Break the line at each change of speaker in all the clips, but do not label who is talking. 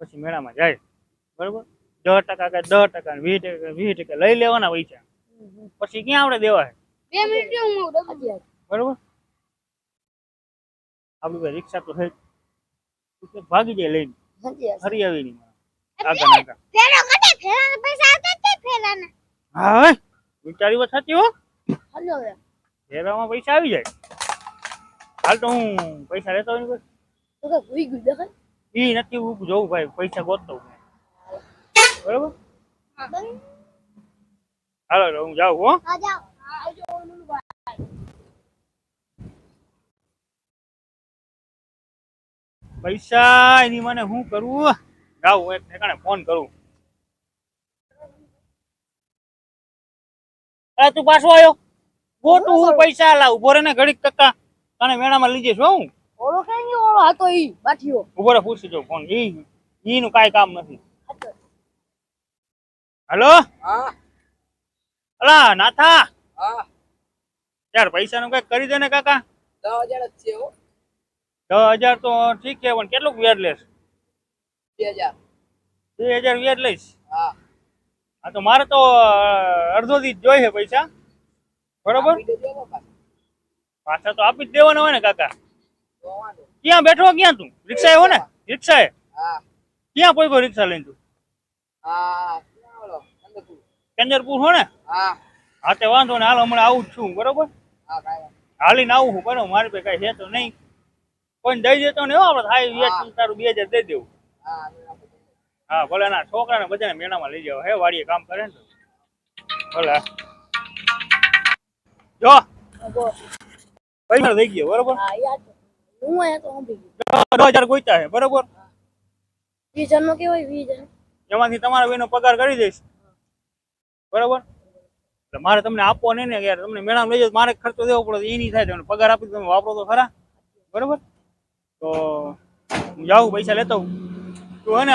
પછી મેળામાં જાય. બરોબર? દસ ટકા કે દસ ટકા વીસ ટકા વીસ ટકા લઈ લેવાના પૈસા. પછી ક્યાં આપણે દેવા છે
બે મિનિટ
બરોબર? પાસે રિક્ષા તો છે ભાગી જાય લઈને. ફરી આવી નહીં આગળ આગળ.
ફેરો કટે ફેરાના પૈસા આવતા જ ફેરાના
હા વિચારી વાત સાચી હો?
હલો
પૈસા આવી જાય. હાલ તો હું પૈસા લેતો હોય ને
તો ભૂઈ ગયું દેખાય.
ઈ નથી હું જોઉં ભાઈ પૈસા ગોતતો હું. બરોબર? હાલો હું જાઉં હો. પૈસા એની મને શું કરવું જાઉં એક ઠેકાણે ફોન કરું. અરે તું પાછો આવ્યો ગોટું હું પૈસા લાવ. બોરે ને ઘડીક ટકા તને મેળામાં લઈ જઈશ હું.
ઓળો કઈ નહીં ઓળો હતો ઈ બાઠીઓ
ઊભો પૂછી જો ફોન ઈ ઈ નું કાઈ કામ નથી. હલો?
હા.
અલા નાથા?
હા.
યાર પૈસા નું કંઈક કરી દે ને કાકા.
દસ હજાર જ છે હો.
દસ હજાર તો ઠીક છે પણ કેટલું વ્યાજ લેશ?
બે હજાર.
બે હજાર વ્યાજ લઈશ?
હા.
હા તો મારે તો અડધો દી જોઈએ પૈસા. બરોબર. પાછા. તો આપી જ દેવાના હોય ને કાકા.
તો.
ક્યાં બેઠો ક્યાં તું? રિક્ષા એ હો ને? રિક્ષા એ ક્યાં કોઈ રિક્ષા લઈને તું. કંજરપુર હો ને?
હા.
તે વાંધો ને હાલ હમણાં આવું જ છું બરોબર? હાલીને આવું હું બરોબર? મારી પાસે કઈ છે તો નહીં. કોઈને દઈ દેતો ને એવો આપણે થાય તારું બે હજાર દઈ દેવું.
હા
ભલે ના છોકરાને બધાને મેળામાં લઈ જાવ હે વાડીએ કામ કરે ને તો. ભલે. જો. પૈસા થઈ ગયો બરોબર?
હા યાદ હું આયા તો સાંભળી ગયું
દસ હજાર ગોઈતા છે બરોબર?
વીસ જણનો કેવાય વીસ જણ
એમાંથી તમારા બેનો પગાર કરી દઈશ. બરોબર? એટલે મારે તમને આપવો નહીં ને યાર તમને મેળામાં લઈ જાવ મારે ખર્ચો દેવો પડે એ નહીં થાય તમને પગાર આપી તમે વાપરો તો ખરા. બરોબર? તો હું જાઉં પૈસા લેતો હું તું હે ને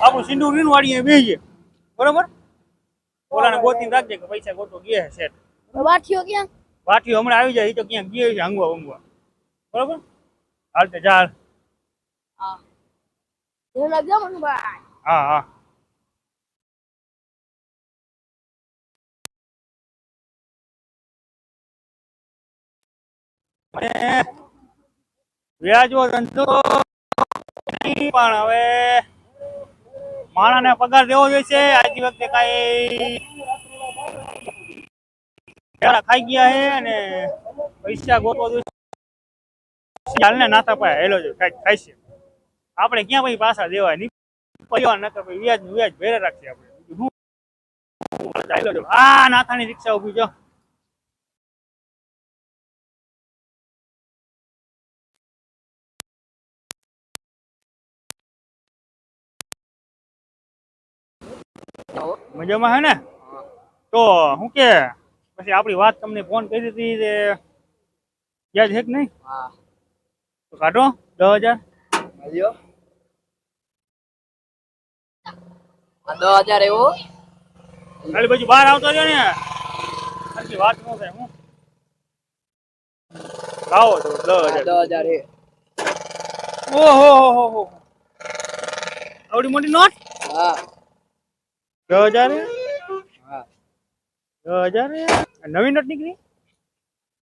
આપણું સિંદૂર રીન વાળીએ બે બરોબર? ઓલાને ગોતીને રાખજે કે પૈસા ગોતો ગયા છે
બાઠીઓ ક્યાં?
વાઠીઓ હમણાં આવી જાય એ તો ક્યાંક ગયા છે હંગવા હંગવા બરોબર? હાલ તે ચાલ
હા.
હા વ્યાજો ધંધો પણ હવે માણાને પગાર દેવો જોઈશે. આજની વખતે કાંઈ ખાઈ ગયા છે અને પૈસા ગોતવા જોઈશે. ચાલને નાતા પાય હેલો જો, કંઈક ખાય આપણે ક્યાં પછી પાછા દેવાય? નહીં પરિવાર ન કરે વ્યાજ વ્યાજ ભેરે રાખીએ આપણે. આ નાથાની રિક્ષા ઊભી જો મજામાં હે ને? તો હું કે, પછી આપણી વાત તમને ફોન કરી હતી યાદ છે કે નહીં? કાઢો દસ હજાર.
દસ હજાર એવો.
ખાલી પછી બહાર આવતો રહ્યો ને. ખાલી વાત ન થાય હું. લાવો તો દસ હજાર.
દસ હજાર એ.
ઓહો હો હો હો. આવડી મોટી નોટ?
હા.
દસ હજાર
હા.
દસ હજાર નવી નોટ નીકળી?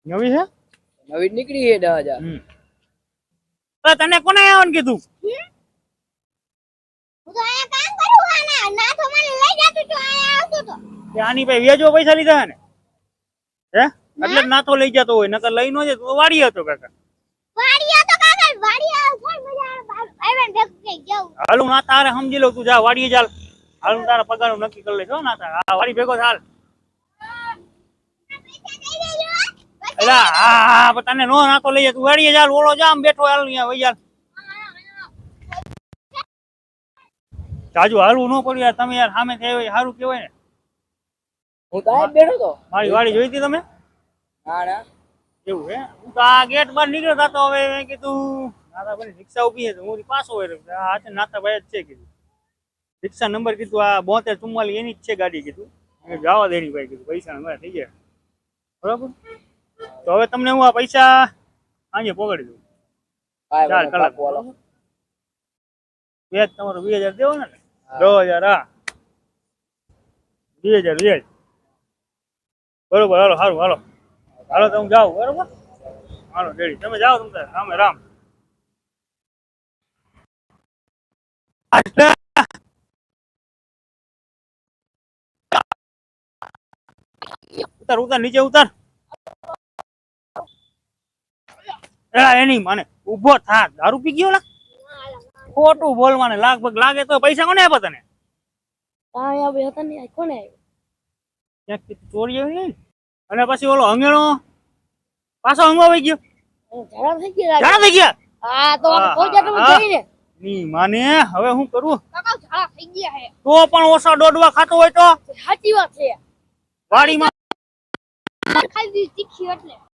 નવી છે
નવી નીકળી છે દસ હજાર.
તો તને કોને આવવાનું કીધું?
હું? તો અહીંયા કામ કરું આના. ના તો મને લઈ જતું તો અહીંયા આવતો તો.
કે આની પાસે પૈસા લીધા હે ને? હે? એટલે નાથો લઈ જતો હોય નકર લઈ નો જાય તો વાડી હતો કાકા.
વાડિયા તો કાકા
હાલું ના તારે સમજી લઉં તું જા વાડીએ ચાલ. હાલું તારા પગાર નક્કી કરી લેજો ના તારા. વાડી ભેગો ચાલ
પૈસા દઈ દેજો
એટલે હા હા તને નો નાખો લઈએ તું વાડીએ ચાલ ઓળો જામ બેઠો હાલ અહીંયા વઈ ચાલ જાજુ હાલવું ન પડ્યું યાર તમે યાર સામે થયો સારું કહેવાય ને.
હું તો બેઠો તો
મારી વાડી જોઈ હતી તમે?
ના ના
એવું હે? હું તો આ ગેટ બહાર નીકળ્યો થતો હવે મેં કીધું નાતા ભાઈ રિક્ષા ઊભી છે તો હું પાછો હોય આ છે જ છે કીધું. રિક્ષા નંબર કીધું આ બોતેર ચુમ્માલી એની જ છે ગાડી કીધું. જવા દેની ભાઈ કીધું પૈસા મારા થઈ ગયા. બરાબર? તો હવે તમને હું આ પૈસા આજે પકડી દઉં. ચાર કલાક. વ્યાજ તમારું બે હજાર દેવો ને?
દો
દસ હજાર હા. બે હજાર વ્યાજ બરોબર હાલો સારું હાલો. હાલો તમે જાઓ બરોબર? હાલો રેડી. તમે જાઓ તમે રામે રામ. ઉતાર ઉતાર નીચે ઉતાર. એલા એની મને ઊભો થા દારૂ પી ગયો લા? ખોટું બોલવાને લાગભગ લાગે તો પૈસા કોને આપ્યા તને?
અહીંયા ભાઈ હતા ને કોને
ક્યાંકથી ચોરી આવી ગઈ અને પછી ઓલો અંગેણો પાછો અંગો આવી ગયો?
ઝાડા થઈ ગયા
જાણા થઈ ગયા?
તો. જઈને
ની. માને હવે હું કરું?
કાકા ઝાડા થઈ ગયા હે.
તો પણ ઓછા દોડવા ખાતો હોય તો?
સાચી વાત છે.
વાડીમાં
ખાઈ દીધી તીખી એટલે.